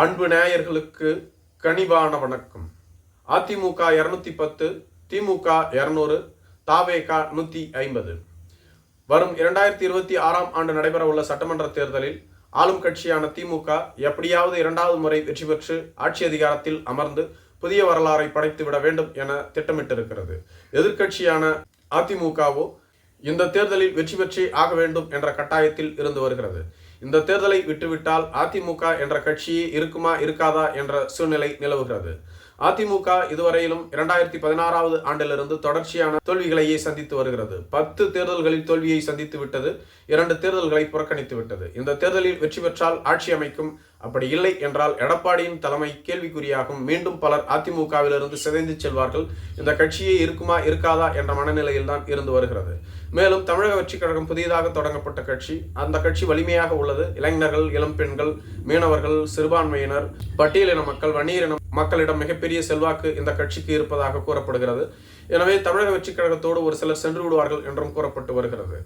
அன்பு நேயர்களுக்கு கனிவான வணக்கம். அதிமுக இரநூத்தி பத்து திமுக இரநூறு தாவேகா நூற்றி ஐம்பது. வரும் இரண்டாயிரத்தி இருபத்தி ஆறாம் ஆண்டு நடைபெற உள்ள சட்டமன்ற தேர்தலில் ஆளும் கட்சியான திமுக எப்படியாவது இரண்டாவது முறை வெற்றி பெற்று ஆட்சி அதிகாரத்தில் அமர்ந்து புதிய வரலாறை படைத்து விட வேண்டும் என திட்டமிட்டிருக்கிறது. எதிர்க்கட்சியான அதிமுகவோ இந்த தேர்தலில் வெற்றி பெற்றே ஆக வேண்டும் என்ற கட்டாயத்தில் இருந்து வருகிறது. இந்த தேர்தலை விட்டுவிட்டால் அதிமுக என்ற கட்சியே இருக்குமா இருக்காதா என்ற சூழ்நிலை நிலவுகிறது. அதிமுக இதுவரையிலும் இரண்டாயிரத்தி பதினாறாவது ஆண்டிலிருந்து தொடர்ச்சியான தோல்விகளையே சந்தித்து வருகிறது. பத்து தேர்தல்களில் தோல்வியை சந்தித்து விட்டது இரண்டு தேர்தல்களை புறக்கணித்து விட்டது. இந்த தேர்தலில் வெற்றி பெற்றால் ஆட்சி அமைக்கும் அப்படி இல்லை என்றால் எடப்பாடியின் தலைமை கேள்விக்குறியாகும். மீண்டும் பலர் அதிமுகவிலிருந்து சிதைந்து செல்வார்கள். இந்த கட்சியே இருக்குமா இருக்காதா என்ற மனநிலையில் தான் இருந்து வருகிறது. மேலும் தமிழக வெற்றிக் கழகம் புதிதாக தொடங்கப்பட்ட கட்சி அந்த கட்சி வலிமையாக உள்ளது. இளைஞர்கள் இளம் பெண்கள் மீனவர்கள் சிறுபான்மையினர் பட்டியலின மக்கள் வன்னியரின மக்களிடம் மிகப்பெரிய செல்வாக்கு இந்த கட்சிக்கு இருப்பதாக கூறப்படுகிறது. எனவே தமிழக வெற்றிக் கழகத்தோடு ஒரு சிலர் சென்று விடுவார்கள் என்றும் கூறப்பட்டு வருகிறது.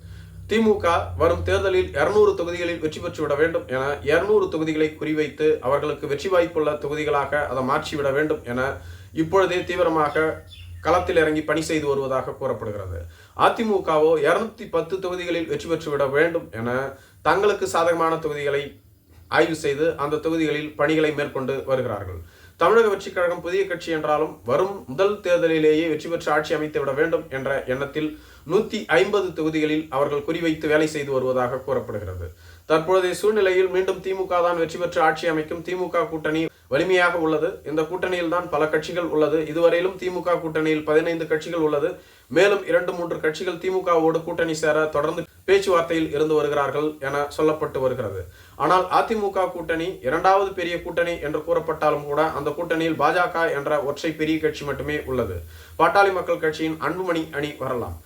திமுக வரும் தேர்தலில் இருநூறு தொகுதிகளில் வெற்றி பெற்றுவிட வேண்டும் என இருநூறு தொகுதிகளை குறிவைத்து அவர்களுக்கு வெற்றி வாய்ப்புள்ள தொகுதிகளாக அதை மாற்றிவிட வேண்டும் என இப்பொழுதே தீவிரமாக களத்தில் இறங்கி பணி செய்து வருவதாக கூறப்படுகிறது. அதிமுகவோ இருநூத்தி பத்து தொகுதிகளில் வெற்றி பெற்றுவிட வேண்டும் என தங்களுக்கு சாதகமான தொகுதிகளை ஆய்வு செய்து அந்த தொகுதிகளில் பணிகளை மேற்கொண்டு வருகிறார்கள். தமிழக வெற்றிக் கழகம் புதிய கட்சி என்றாலும் வரும் முதல் தேர்தலிலேயே வெற்றி பெற்று ஆட்சி அமைத்து விட வேண்டும் என்ற எண்ணத்தில் நூத்தி ஐம்பது தொகுதிகளில் அவர்கள் குறிவைத்து வேலை செய்து வருவதாக கூறப்படுகிறது. தற்போதைய சூழ்நிலையில் மீண்டும் திமுக தான் வெற்றி பெற்று ஆட்சி அமைக்கும் திமுக கூட்டணி வலிமையாக உள்ளது. இந்த கூட்டணியில் தான் பல கட்சிகள் உள்ளது. இதுவரையிலும் திமுக கூட்டணியில் பதினைந்து கட்சிகள் உள்ளது. மேலும் இரண்டு மூன்று கட்சிகள் திமுகவோடு கூட்டணி சேர தொடர்ந்து பேச்சுவார்த்தையில் இருந்து வருகிறார்கள் என சொல்லப்பட்டு வருகிறது. ஆனால் அதிமுக கூட்டணி இரண்டாவது பெரிய கூட்டணி என்று கூறப்பட்டாலும் கூட அந்த கூட்டணியில் பாஜக என்ற ஒற்றை பெரிய கட்சி மட்டுமே உள்ளது. பாட்டாளி மக்கள் கட்சியின் அன்புமணி அணி வரலாம்.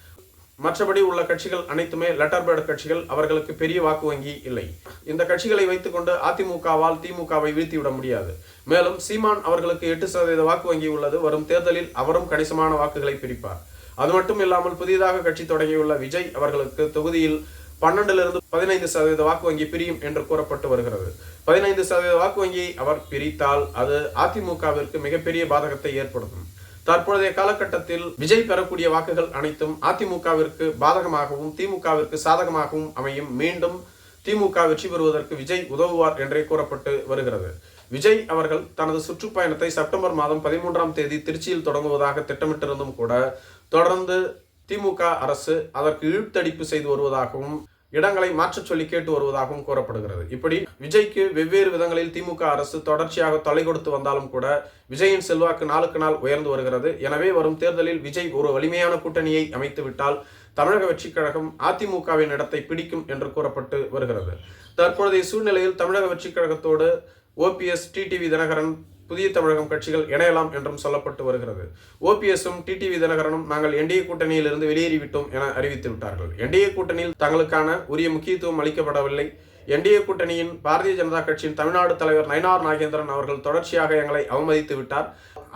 மற்றபடி உள்ள கட்சிகள் அனைத்துமே லெட்டர் பேர்டு கட்சிகள். அவர்களுக்கு பெரிய வாக்கு வங்கி இல்லை. இந்த கட்சிகளை வைத்துக்கொண்டு அதிமுகவால் திமுகவை வீழ்த்திவிட முடியாது. மேலும் சீமான் அவர்களுக்கு எட்டு சதவீத வாக்கு வங்கி உள்ளது. வரும் தேர்தலில் அவரும் கணிசமான வாக்குகளை பிரிப்பார். அது மட்டும் இல்லாமல் புதிதாக கட்சி தொடங்கியுள்ள விஜய் அவர்களுக்கு தொகுதியில் பன்னெண்டிலிருந்து பதினைந்து சதவீத வாக்கு வங்கி பிரியும் என்று கூறப்பட்டு வருகிறது. பதினைந்து சதவீத வாக்கு வங்கியை அவர் பிரித்தால் அது அதிமுகவிற்கு மிகப்பெரிய பாதகத்தை ஏற்படுத்தும். தற்போதைய காலகட்டத்தில் விஜய் பெறக்கூடிய வாக்குகள் அனைத்தும் அதிமுகவிற்கு பாதகமாகவும் திமுகவிற்கு சாதகமாகவும் அமையும். மீண்டும் திமுக வெற்றி பெறுவதற்கு விஜய் உதவுவார் என்றே கூறப்பட்டு வருகிறது. விஜய் அவர்கள் தனது சுற்றுப்பயணத்தை செப்டம்பர் மாதம் பதிமூன்றாம் தேதி திருச்சியில் தொடங்குவதாக திட்டமிட்டிருந்தும் கூட தொடர்ந்து திமுக அரசு அதற்கு இழுத்தடிப்பு செய்து வருவதாகவும் இடங்களை மாற்றச் சொல்லி கேட்டு வருவதாகவும் கூறப்படுகிறது. இப்படி விஜய்க்கு வெவ்வேறு விதங்களில் திமுக அரசு தொடர்ச்சியாக தொலை கொடுத்து வந்தாலும் கூட விஜயின் செல்வாக்கு நாளுக்கு நாள் உயர்ந்து வருகிறது. எனவே வரும் தேர்தலில் விஜய் ஒரு வலிமையான கூட்டணியை அமைத்துவிட்டால் தமிழக வெற்றிக் கழகம் அதிமுகவின் இடத்தை பிடிக்கும் என்று கூறப்பட்டு வருகிறது. தற்பொழுதைய சூழ்நிலையில் தமிழக வெற்றிக் கழகத்தோடு ஓபிஎஸ் டிடிவி தினகரன் புதிய தமிழகம் கட்சிகள் இணையலாம் என்றும் சொல்லப்பட்டு வருகிறது. ஓபிஎஸும் டிடிவி தினகரனும் நாங்கள் என்டிஏ கூட்டணியில் இருந்து வெளியேறிவிட்டோம் என அறிவித்து விட்டார்கள். என்டிஏ கூட்டணியில் தங்களுக்கான உரிய முக்கியத்துவம் அளிக்கப்படவில்லை. என்டிஏ கூட்டணியின் பாரதிய ஜனதா கட்சியின் தமிழ்நாடு தலைவர் நயனார் நாகேந்திரன் அவர்கள் தொடர்ச்சியாக எங்களை அவமதித்து விட்டார்.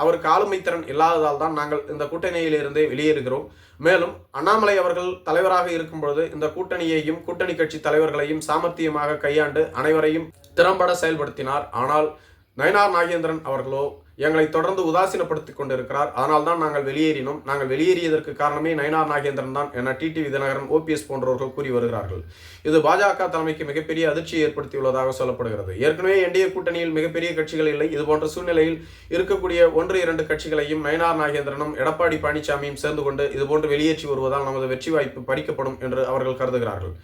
அவருக்கு ஆளுமை திறன் இல்லாததால் தான் நாங்கள் இந்த கூட்டணியிலிருந்தே வெளியேறுகிறோம். மேலும் அண்ணாமலை அவர்கள் தலைவராக இருக்கும்பொழுது இந்த கூட்டணியையும் கூட்டணி கட்சி தலைவர்களையும் சாமர்த்தியமாக கையாண்டு அனைவரையும் திறம்பட செயல்படுத்தினார். ஆனால் நயனார் நாகேந்திரன் அவர்களோ எங்களை தொடர்ந்து உதாசீனப்படுத்திக் கொண்டிருக்கிறார். அதனால் தான் நாங்கள் வெளியேறினோம். நாங்கள் வெளியேறியதற்கு காரணமே நயனார் நாகேந்திரன் தான் என டிடி விதநகரன் ஓபிஎஸ் போன்றவர்கள் கூறி வருகிறார்கள். இது பாஜக தலைமைக்கு மிகப்பெரிய அதிர்ச்சியை ஏற்படுத்தியுள்ளதாக சொல்லப்படுகிறது. ஏற்கனவே என்டிஏ கூட்டணியில் மிகப்பெரிய கட்சிகள் இல்லை. இது போன்ற சூழ்நிலையில் இருக்கக்கூடிய ஒன்று இரண்டு கட்சிகளையும் நயனார் நாகேந்திரனும் எடப்பாடி பழனிசாமியும் சேர்ந்து கொண்டு இதுபோன்று வெளியேற்றி வருவதால் நமது வெற்றி வாய்ப்பு பறிக்கப்படும் என்று அவர்கள் கருதுகிறார்கள்.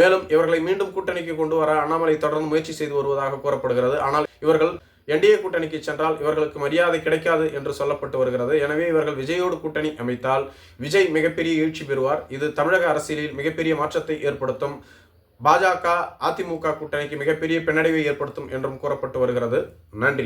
மேலும் இவர்களை மீண்டும் கூட்டணிக்கு கொண்டு வர அண்ணாமலை தொடர்ந்து முயற்சி செய்து வருவதாக கூறப்படுகிறது. ஆனால் இவர்கள் என்டிஏ கூட்டணிக்கு சென்றால் இவர்களுக்கு மரியாதை கிடைக்காது என்று சொல்லப்பட்டு வருகிறது. எனவே இவர்கள் விஜயோடு கூட்டணி அமைத்தால் விஜய் மிகப்பெரிய எழுச்சி பெறுவார். இது தமிழக அரசியலில் மிகப்பெரிய மாற்றத்தை ஏற்படுத்தும். பாஜக அதிமுக கூட்டணிக்கு மிகப்பெரிய பின்னடைவை ஏற்படுத்தும் என்றும் கூறப்பட்டு வருகிறது. நன்றி.